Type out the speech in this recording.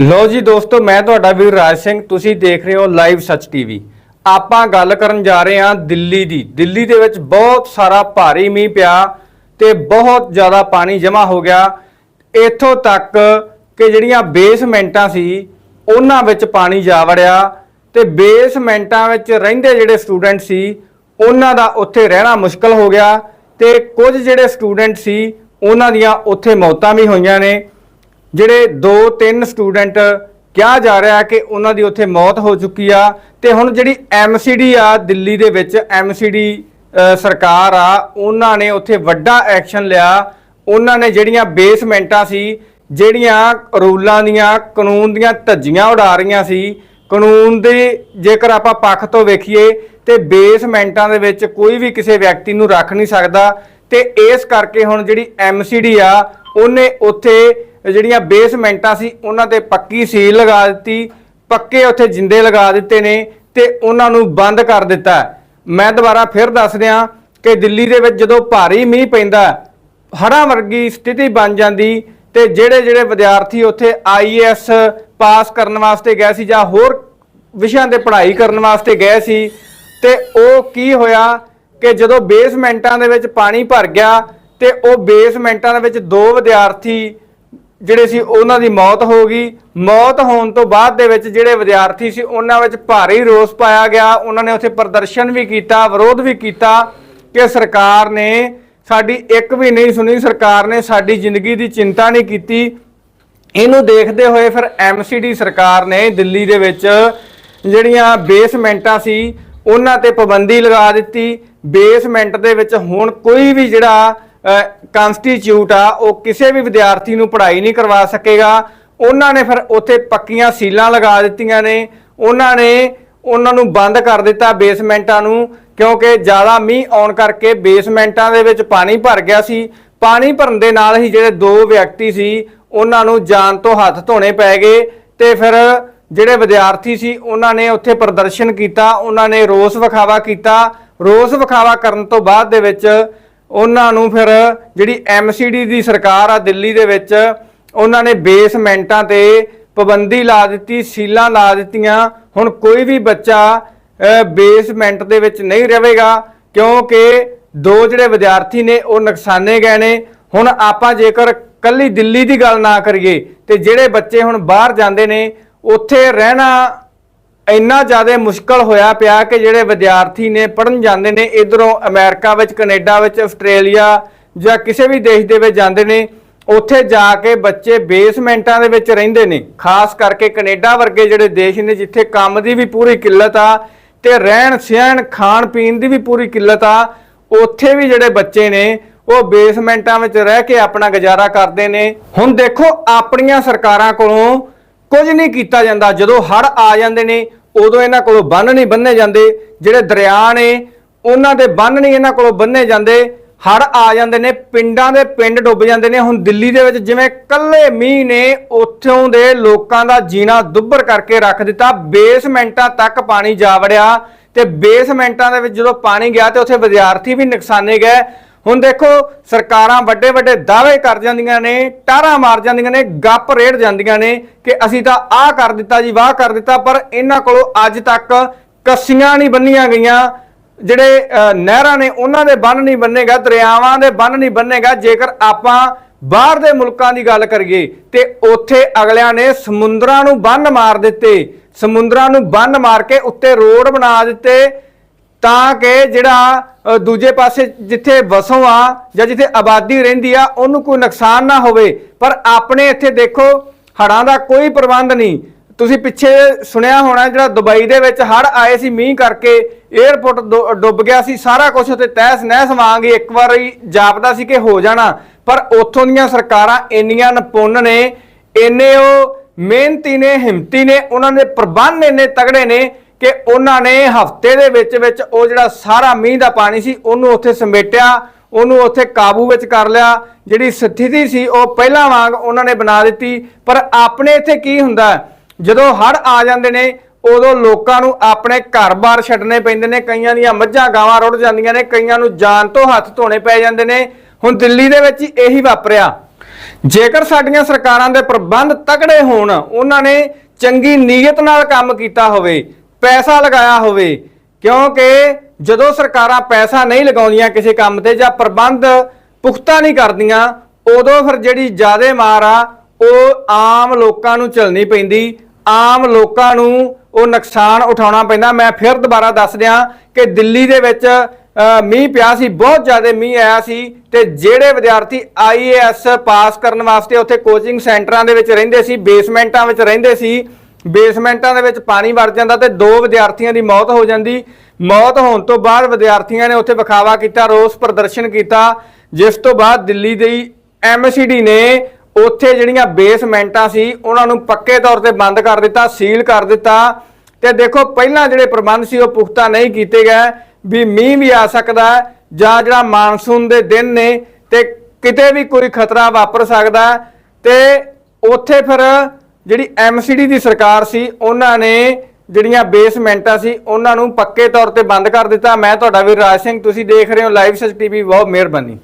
ਲੋ ਜੀ ਦੋਸਤੋ, ਮੈਂ ਤੁਹਾਡਾ ਵੀਰ ਰਾਜ ਸਿੰਘ, ਤੁਸੀਂ ਦੇਖ ਰਹੇ ਹੋ ਲਾਈਵ ਸੱਚ ਟੀਵੀ। ਆਪਾਂ ਗੱਲ ਕਰਨ ਜਾ ਰਹੇ ਹਾਂ ਦਿੱਲੀ ਦੀ। ਦਿੱਲੀ ਦੇ ਵਿੱਚ ਬਹੁਤ ਸਾਰਾ ਭਾਰੀ ਮੀਂਹ ਪਿਆ ਤੇ ਬਹੁਤ ਜ਼ਿਆਦਾ ਪਾਣੀ ਜਮ੍ਹਾਂ ਹੋ ਗਿਆ। ਇੱਥੋਂ ਤੱਕ ਕਿ ਜਿਹੜੀਆਂ ਬੇਸਮੈਂਟਾਂ ਸੀ, ਉਹਨਾਂ ਵਿੱਚ ਪਾਣੀ ਜਾ ਵੜਿਆ ਤੇ ਬੇਸਮੈਂਟਾਂ ਵਿੱਚ ਰਹਿੰਦੇ ਜਿਹੜੇ ਸਟੂਡੈਂਟ ਸੀ, ਉਹਨਾਂ ਦਾ ਉੱਥੇ ਰਹਿਣਾ ਮੁਸ਼ਕਲ ਹੋ ਗਿਆ ਤੇ ਕੁਝ ਜਿਹੜੇ ਸਟੂਡੈਂਟ ਸੀ, ਉਹਨਾਂ ਦੀਆਂ ਉੱਥੇ ਮੌਤਾਂ ਵੀ ਹੋਈਆਂ ਨੇ। ਜਿਹੜੇ 2-3 ਸਟੂਡੈਂਟ ਕਿਹਾ ਜਾ ਰਿਹਾ ਕਿ ਉਹਨਾਂ ਦੀ ਉੱਥੇ ਮੌਤ ਹੋ ਚੁੱਕੀ ਆ ਤੇ ਹੁਣ ਜਿਹੜੀ ਐਮਸੀਡੀ ਆ ਦਿੱਲੀ ਦੇ ਵਿੱਚ ਐਮਸੀਡੀ ਸਰਕਾਰ ਆ, ਉਹਨਾਂ ਨੇ ਉੱਥੇ ਵੱਡਾ ਐਕਸ਼ਨ ਲਿਆ। ਉਹਨਾਂ ਨੇ ਜਿਹੜੀਆਂ ਬੇਸਮੈਂਟਾਂ ਸੀ, ਜਿਹੜੀਆਂ ਰੂਲਾਂ ਦੀਆਂ, ਕਾਨੂੰਨ ਦੀਆਂ ਧੱਜੀਆਂ ਉਡਾ ਰਹੀਆਂ ਸੀ, ਕਾਨੂੰਨ ਦੇ ਜੇਕਰ ਆਪਾਂ ਪੱਖ ਤੋਂ ਵੇਖੀਏ ਤੇ ਬੇਸਮੈਂਟਾਂ ਦੇ ਵਿੱਚ ਕੋਈ ਵੀ ਕਿਸੇ ਵਿਅਕਤੀ ਨੂੰ ਰੱਖ ਨਹੀਂ ਸਕਦਾ ਤੇ ਇਸ ਕਰਕੇ ਹੁਣ ਜਿਹੜੀ ਐਮਸੀਡੀ ਆ, ਉਹਨੇ ਉੱਥੇ ਜਿਹੜੀਆਂ ਬੇਸਮੈਂਟਾਂ ਸੀ, ਉਹਨਾਂ ਤੇ ਪੱਕੀ ਸੀਲ ਲਗਾ ਦਿੱਤੀ, ਪੱਕੇ ਉੱਥੇ ਜਿੰਦੇ ਲਗਾ ਦਿੱਤੇ ਨੇ ਤੇ ਉਹਨਾਂ ਨੂੰ ਬੰਦ ਕਰ ਦਿੱਤਾ। ਮੈਂ ਦੁਬਾਰਾ ਫਿਰ ਦੱਸ ਦਿਆਂ ਕਿ ਦਿੱਲੀ ਦੇ ਵਿੱਚ ਜਦੋਂ ਭਾਰੀ ਮੀਂਹ ਪੈਂਦਾ, ਹੜ੍ਹਾਂ ਵਰਗੀ ਸਥਿਤੀ ਬਣ ਜਾਂਦੀ ਤੇ ਜਿਹੜੇ ਜਿਹੜੇ ਵਿਦਿਆਰਥੀ ਉੱਥੇ ਆਈਐਸ ਪਾਸ ਕਰਨ ਵਾਸਤੇ ਗਏ ਸੀ ਜਾਂ ਹੋਰ ਵਿਸ਼ਿਆਂ ਤੇ ਪੜ੍ਹਾਈ ਕਰਨ ਵਾਸਤੇ ਗਏ ਸੀ ਤੇ ਉਹ ਕੀ ਹੋਇਆ ਕਿ ਜਦੋਂ ਬੇਸਮੈਂਟਾਂ ਦੇ ਵਿੱਚ ਪਾਣੀ ਭਰ ਗਿਆ ਤੇ ਉਹ ਬੇਸਮੈਂਟਾਂ ਦੇ ਵਿੱਚ ਦੋ ਵਿਦਿਆਰਥੀ ਜਿਹੜੇ ਸੀ ਉਹਨਾਂ ਦੀ ਮੌਤ ਹੋ ਗਈ। ਮੌਤ ਹੋਣ ਤੋਂ ਬਾਅਦ ਦੇ ਵਿੱਚ ਜਿਹੜੇ ਵਿਦਿਆਰਥੀ ਸੀ, ਉਹਨਾਂ ਵਿੱਚ ਭਾਰੀ ਰੋਸ ਪਾਇਆ ਗਿਆ। ਉਹਨਾਂ ਨੇ ਉੱਥੇ ਪ੍ਰਦਰਸ਼ਨ ਵੀ ਕੀਤਾ, ਵਿਰੋਧ ਵੀ ਕੀਤਾ ਕਿ ਸਰਕਾਰ ਨੇ ਸਾਡੀ ਇੱਕ ਵੀ ਨਹੀਂ ਸੁਣੀ, ਸਰਕਾਰ ਨੇ ਸਾਡੀ ਜ਼ਿੰਦਗੀ ਦੀ ਚਿੰਤਾ ਨਹੀਂ ਕੀਤੀ। ਇਹਨੂੰ ਦੇਖਦੇ ਹੋਏ ਫਿਰ ਐਮਸੀਡੀ ਸਰਕਾਰ ਨੇ ਦਿੱਲੀ ਦੇ ਵਿੱਚ ਜਿਹੜੀਆਂ ਬੇਸਮੈਂਟਾਂ ਸੀ, ਉਹਨਾਂ ਤੇ ਪਾਬੰਦੀ ਲਗਾ ਦਿੱਤੀ। ਬੇਸਮੈਂਟ ਦੇ ਵਿੱਚ ਹੁਣ ਕੋਈ ਵੀ ਜਿਹੜਾ ਕੰਸਟੀਚਿਊਟ ਆ, ਉਹ ਕਿਸੇ ਵੀ ਵਿਦਿਆਰਥੀ ਨੂੰ ਪੜ੍ਹਾਈ ਨਹੀਂ ਕਰਵਾ ਸਕੇਗਾ। ਉਹਨਾਂ ਨੇ ਫਿਰ ਉੱਥੇ ਪੱਕੀਆਂ ਸੀਲਾਂ ਲਗਾ ਦਿੱਤੀਆਂ ਨੇ। ਉਹਨਾਂ ਨੇ ਉਹਨਾਂ ਨੂੰ ਬੰਦ ਕਰ ਦਿੱਤਾ ਬੇਸਮੈਂਟਾਂ ਨੂੰ, ਕਿਉਂਕਿ ਜ਼ਿਆਦਾ ਮੀਂਹ ਆਉਣ ਕਰਕੇ ਬੇਸਮੈਂਟਾਂ ਦੇ ਵਿੱਚ ਪਾਣੀ ਭਰ ਗਿਆ ਸੀ। ਪਾਣੀ ਭਰਨ ਦੇ ਨਾਲ ਹੀ ਜਿਹੜੇ ਦੋ ਵਿਅਕਤੀ ਸੀ, ਉਹਨਾਂ ਨੂੰ ਜਾਨ ਤੋਂ ਹੱਥ ਧੋਣੇ ਪੈ ਗਏ ਤੇ ਫਿਰ ਜਿਹੜੇ ਵਿਦਿਆਰਥੀ ਸੀ, ਉਹਨਾਂ ਨੇ ਉੱਥੇ ਪ੍ਰਦਰਸ਼ਨ ਕੀਤਾ, ਉਹਨਾਂ ਨੇ ਰੋਸ ਵਿਖਾਵਾ ਕੀਤਾ। ਰੋਸ ਵਿਖਾਵਾ ਕਰਨ ਤੋਂ ਬਾਅਦ ਦੇ ਵਿੱਚ ਉਹਨਾਂ ਨੂੰ ਫਿਰ ਜਿਹੜੀ ਐਮਸੀਡੀ ਦੀ ਸਰਕਾਰ ਆ ਦਿੱਲੀ ਦੇ ਵਿੱਚ, ਉਹਨਾਂ ਨੇ ਬੇਸਮੈਂਟਾਂ ਤੇ ਪਾਬੰਦੀ ਲਾ ਦਿੱਤੀ, ਸੀਲਾਂ ਲਾ ਦਿੱਤੀਆਂ। ਹੁਣ ਕੋਈ ਵੀ ਬੱਚਾ ਬੇਸਮੈਂਟ ਦੇ ਵਿੱਚ ਨਹੀਂ ਰਹੇਗਾ, ਕਿਉਂਕਿ ਦੋ ਜਿਹੜੇ ਵਿਦਿਆਰਥੀ ਨੇ, ਉਹ ਨੁਕਸਾਨੇ ਗਏ ਨੇ। ਹੁਣ ਆਪਾਂ ਜੇਕਰ ਕੱਲੀ ਦਿੱਲੀ ਦੀ ਗੱਲ ਨਾ ਕਰੀਏ, ਤੇ ਜਿਹੜੇ ਬੱਚੇ ਹੁਣ ਬਾਹਰ ਜਾਂਦੇ ਨੇ, ਉੱਥੇ ਰਹਿਣਾ ਇੰਨਾ ਜ਼ਿਆਦਾ ਮੁਸ਼ਕਲ ਹੋਇਆ ਪਿਆ ਕਿ ਜਿਹੜੇ ਵਿਦਿਆਰਥੀ ਨੇ ਪੜਨ ਜਾਂਦੇ ਨੇ, ਇਧਰੋਂ ਅਮਰੀਕਾ ਵਿੱਚ, ਕੈਨੇਡਾ ਵਿੱਚ, ਆਸਟ੍ਰੇਲੀਆ ਜਾਂ ਕਿਸੇ ਵੀ ਦੇਸ਼ ਦੇ ਵਿੱਚ ਜਾਂਦੇ ਨੇ, ਉੱਥੇ ਜਾ ਕੇ ਬੱਚੇ ਬੇਸਮੈਂਟਾਂ ਦੇ ਵਿੱਚ ਰਹਿੰਦੇ ਨੇ। ਖਾਸ ਕਰਕੇ ਕੈਨੇਡਾ ਵਰਗੇ ਜਿਹੜੇ ਦੇਸ਼ ਨੇ ਜਿੱਥੇ ਕੰਮ ਦੀ ਵੀ ਪੂਰੀ ਕਿੱਲਤ ਆ ਤੇ ਰਹਿਣ ਸਹਿਣ, ਖਾਣ ਪੀਣ ਦੀ ਵੀ ਪੂਰੀ ਕਿੱਲਤ ਆ, ਉੱਥੇ ਵੀ ਜਿਹੜੇ ਬੱਚੇ ਨੇ, ਉਹ ਬੇਸਮੈਂਟਾਂ ਵਿੱਚ ਰਹਿ ਕੇ ਆਪਣਾ ਗੁਜ਼ਾਰਾ ਕਰਦੇ ਨੇ। ਹੁਣ ਦੇਖੋ, ਆਪਣੀਆਂ ਸਰਕਾਰਾਂ ਕੋਲੋਂ ਕੁਝ ਨਹੀਂ ਕੀਤਾ ਜਾਂਦਾ। ਜਦੋਂ ਹੜ ਆ ਜਾਂਦੇ ਨੇ ਉਦੋਂ ਇਹਨਾਂ ਕੋਲੋਂ ਬੰਨ ਨਹੀਂ ਬੰਨੇ ਜਾਂਦੇ, ਜਿਹੜੇ ਦਰਿਆ ਨੇ, ਉਹਨਾਂ ਦੇ ਬੰਨ ਨਹੀਂ ਇਹਨਾਂ ਕੋਲੋਂ ਬੰਨੇ ਜਾਂਦੇ। ਹੜ ਆ ਜਾਂਦੇ ਨੇ, ਪਿੰਡਾਂ ਦੇ ਪਿੰਡ ਡੁੱਬ ਜਾਂਦੇ ਨੇ। ਹੁਣ ਦਿੱਲੀ ਦੇ ਵਿੱਚ ਜਿਵੇਂ ਕੱਲੇ ਮੀਂਹ ਨੇ, ਉੱਥੋਂ ਦੇ ਲੋਕਾਂ ਦਾ ਜੀਣਾ ਦੁੱਭਰ ਕਰਕੇ ਰੱਖ ਦਿੱਤਾ। ਬੇਸਮੈਂਟਾਂ ਤੱਕ ਪਾਣੀ ਜਾ ਵੜਿਆ ਤੇ ਬੇਸਮੈਂਟਾਂ ਦੇ ਵਿੱਚ ਜਦੋਂ ਪਾਣੀ ਗਿਆ ਤੇ ਉੱਥੇ ਵਿਦਿਆਰਥੀ ਵੀ ਨੁਕਸਾਨੇ ਗਏ। ਹੁਣ ਦੇਖੋ, ਸਰਕਾਰਾਂ ਵੱਡੇ ਵੱਡੇ ਦਾਅਵੇ ਕਰ ਜਾਂਦੀਆਂ ਨੇ ਟਾਰਾਂ ਮਾਰ ਜਾਂਦੀਆਂ ਨੇ, ਗੱਪ ਰੇੜ ਜਾਂਦੀਆਂ ਨੇ ਕਿ ਅਸੀਂ ਤਾਂ ਆਹ ਕਰ ਦਿੱਤਾ ਜੀ, ਵਾਹ ਕਰ ਦਿੱਤਾ, ਪਰ ਇਹਨਾਂ ਕੋਲੋਂ ਅੱਜ ਤੱਕ ਕੱਸੀਆਂ ਨਹੀਂ ਬੰਨੀਆਂ ਗਈਆਂ। ਜਿਹੜੇ ਨਹਿਰਾਂ ਨੇ, ਉਹਨਾਂ ਦੇ ਬੰਨ ਨਹੀਂ ਬੰਨੇਗਾ, ਦਰਿਆਵਾਂ ਦੇ ਬੰਨ ਨਹੀਂ ਬੰਨੇਗਾ। ਜੇਕਰ ਆਪਾਂ ਬਾਹਰ ਦੇ ਮੁਲਕਾਂ ਦੀ ਗੱਲ ਕਰੀਏ, ਤੇ ਉੱਥੇ ਅਗਲਿਆਂ ਨੇ ਸਮੁੰਦਰਾਂ ਨੂੰ ਬੰਨ ਮਾਰ ਦਿੱਤੇ, ਸਮੁੰਦਰਾਂ ਨੂੰ ਬੰਨ ਮਾਰ ਕੇ ਉੱਤੇ ਰੋਡ ਬਣਾ ਦਿੱਤੇ ਤਾਂ ਕਿ ਜਿਹੜਾ ਦੂਜੇ ਪਾਸੇ ਜਿੱਥੇ ਵਸੋਂ ਆ ਜਾਂ ਜਿੱਥੇ ਆਬਾਦੀ ਰਹਿੰਦੀ ਆ, ਉਹਨੂੰ ਕੋਈ ਨੁਕਸਾਨ ਨਾ ਹੋਵੇ। ਪਰ ਆਪਣੇ ਇੱਥੇ ਦੇਖੋ ਹੜਾਂ ਦਾ ਕੋਈ ਪ੍ਰਬੰਧ ਨਹੀਂ। ਤੁਸੀਂ ਪਿੱਛੇ ਸੁਣਿਆ ਹੋਣਾ ਜਿਹੜਾ ਦੁਬਈ ਦੇ ਵਿੱਚ ਹੜ ਆਏ ਸੀ, ਮੀਂਹ ਕਰਕੇ 에ਅਰਪੋਰਟ ਡੁ- ਡੁੱਬ ਗਿਆ ਸੀ, ਸਾਰਾ ਕੁਝ ਉੱਤੇ ਤਹਿਸ ਨਹਿਸ ਵਾਂਗ ਇੱਕ ਵਾਰੀ ਜਾਪਦਾ ਸੀ ਕਿ ਹੋ ਜਾਣਾ। ਪਰ ਉੱਥੋਂ ਦੀਆਂ ਸਰਕਾਰਾਂ ਇੰਨੀਆਂ ਨਿਪੁੰਨ ਨੇ, ਇੰਨੇ ਉਹ ਮਿਹਨਤੀ ਨੇ, ਹਿੰਮਤੀ ਨੇ, ਉਹਨਾਂ ਦੇ ਪ੍ਰਬੰਧ ਇੰਨੇ ਤਗੜੇ ਨੇ ਕਿ ਉਹਨਾਂ ਨੇ ਹਫ਼ਤੇ ਦੇ ਵਿੱਚ ਵਿੱਚ ਉਹ ਜਿਹੜਾ ਸਾਰਾ ਮੀਂਹ ਦਾ ਪਾਣੀ ਸੀ, ਉਹਨੂੰ ਉੱਥੇ ਸਮੇਟਿਆ, ਉਹਨੂੰ ਉੱਥੇ ਕਾਬੂ ਵਿੱਚ ਕਰ ਲਿਆ। ਜਿਹੜੀ ਸਥਿਤੀ ਸੀ, ਉਹ ਪਹਿਲਾਂ ਵਾਂਗ ਉਹਨਾਂ ਨੇ ਬਣਾ ਦਿੱਤੀ। ਪਰ ਆਪਣੇ ਇੱਥੇ ਕੀ ਹੁੰਦਾ? ਜਦੋਂ ਹੜ ਆ ਜਾਂਦੇ ਨੇ, ਉਦੋਂ ਲੋਕਾਂ ਨੂੰ ਆਪਣੇ ਘਰ-ਬਾਰ ਛੱਡਣੇ ਪੈਂਦੇ ਨੇ। ਕਈਆਂ ਦੀਆਂ ਮੱਝਾਂ ਗਾਵਾਂ ਰੁੜ ਜਾਂਦੀਆਂ ਨੇ, ਕਈਆਂ ਨੂੰ ਜਾਨ ਤੋਂ ਹੱਥ ਧੋਣੇ ਪੈ ਜਾਂਦੇ ਨੇ। ਹੁਣ ਦਿੱਲੀ ਦੇ ਵਿੱਚ ਹੀ ਇਹੀ ਵਾਪਰਿਆ। ਜੇਕਰ ਸਾਡੀਆਂ ਸਰਕਾਰਾਂ ਦੇ ਪ੍ਰਬੰਧ ਤਕੜੇ ਹੋਣ, ਉਹਨਾਂ ਨੇ ਚੰਗੀ ਨੀਅਤ ਨਾਲ ਕੰਮ ਕੀਤਾ ਹੋਵੇ ਪੈਸਾ ਲਗਾਇਆ ਹੋਵੇ, ਕਿਉਂਕਿ ਜਦੋਂ ਸਰਕਾਰਾਂ ਪੈਸਾ ਨਹੀਂ ਲਗਾਉਂਦੀਆਂ ਕਿਸੇ ਕੰਮ ਤੇ ਜਾਂ ਪ੍ਰਬੰਧ ਪੁਖਤਾ ਨਹੀਂ ਕਰਦੀਆਂ, ਉਦੋਂ ਫਿਰ ਜਿਹੜੀ ਜ਼ਿਆਦੇ ਮਾਰ ਆ, ਉਹ ਆਮ ਲੋਕਾਂ ਨੂੰ ਝੱਲਣੀ ਪੈਂਦੀ, ਆਮ ਲੋਕਾਂ ਨੂੰ ਉਹ ਨੁਕਸਾਨ ਉਠਾਉਣਾ ਪੈਂਦਾ। ਮੈਂ ਫਿਰ ਦੁਬਾਰਾ ਦੱਸ ਦਿਆਂ ਕਿ ਦਿੱਲੀ ਦੇ ਵਿੱਚ ਮੀਂਹ ਪਿਆ ਸੀ, ਬਹੁਤ ਜ਼ਿਆਦਾ ਮੀਂਹ ਆਇਆ ਸੀ ਤੇ ਜਿਹੜੇ ਵਿਦਿਆਰਥੀ ਆਈਏਐਸ ਪਾਸ ਕਰਨ ਵਾਸਤੇ ਉੱਥੇ ਕੋਚਿੰਗ ਸੈਂਟਰਾਂ ਦੇ ਵਿੱਚ ਰਹਿੰਦੇ ਸੀ ਬੇਸਮੈਂਟਾਂ ਵਿੱਚ ਰਹਿੰਦੇ ਸੀ ਬੇਸਮੈਂਟਾਂ ਦੇ ਵਿੱਚ ਪਾਣੀ ਵੜ ਜਾਂਦਾ ਤੇ ਦੋ ਵਿਦਿਆਰਥੀਆਂ ਦੀ ਮੌਤ ਹੋ ਜਾਂਦੀ। ਮੌਤ ਹੋਣ ਤੋਂ ਬਾਅਦ ਵਿਦਿਆਰਥੀਆਂ ਨੇ ਉੱਥੇ ਵਿਖਾਵਾ ਕੀਤਾ, ਰੋਸ ਪ੍ਰਦਰਸ਼ਨ ਕੀਤਾ। ਜਿਸ ਤੋਂ ਬਾਅਦ ਦਿੱਲੀ ਦੀ ਐਮਸੀਡੀ ਨੇ ਉੱਥੇ ਜਿਹੜੀਆਂ ਬੇਸਮੈਂਟਾਂ ਸੀ, ਉਹਨਾਂ ਨੂੰ ਪੱਕੇ ਤੌਰ ਤੇ ਬੰਦ ਕਰ ਦਿੱਤਾ, ਸੀਲ ਕਰ ਦਿੱਤਾ। ਤੇ ਦੇਖੋ, ਪਹਿਲਾਂ ਜਿਹੜੇ ਪ੍ਰਬੰਧ ਸੀ, ਉਹ ਪੁਖਤਾ ਨਹੀਂ ਕੀਤੇ ਗਏ। ਵੀ ਮੀਂਹ ਵੀ ਆ ਸਕਦਾ ਜਾਂ ਜਿਹੜਾ ਮਾਨਸੂਨ ਦੇ ਦਿਨ ਨੇ ਤੇ ਕਿਤੇ ਵੀ ਕੋਈ ਖਤਰਾ ਵਾਪਰ ਸਕਦਾ ਹੈ। ਤੇ ਉੱਥੇ ਫਿਰ ਜਿਹੜੀ ਐਮਸੀਡੀ ਦੀ ਸਰਕਾਰ ਸੀ, ਉਹਨਾਂ ਨੇ ਜਿਹੜੀਆਂ ਬੇਸਮੈਂਟਾਂ ਸੀ, ਉਹਨਾਂ ਨੂੰ ਪੱਕੇ ਤੌਰ ਤੇ ਬੰਦ ਕਰ ਦਿੱਤਾ। ਮੈਂ ਤੁਹਾਡਾ ਵੀਰ ਰਾਜ ਸਿੰਘ, ਤੁਸੀਂ ਦੇਖ ਰਹੇ ਹੋ ਲਾਈਵ ਸੱਚ ਟੀਵੀ ਬਹੁਤ ਮਿਹਰਬਾਨੀ।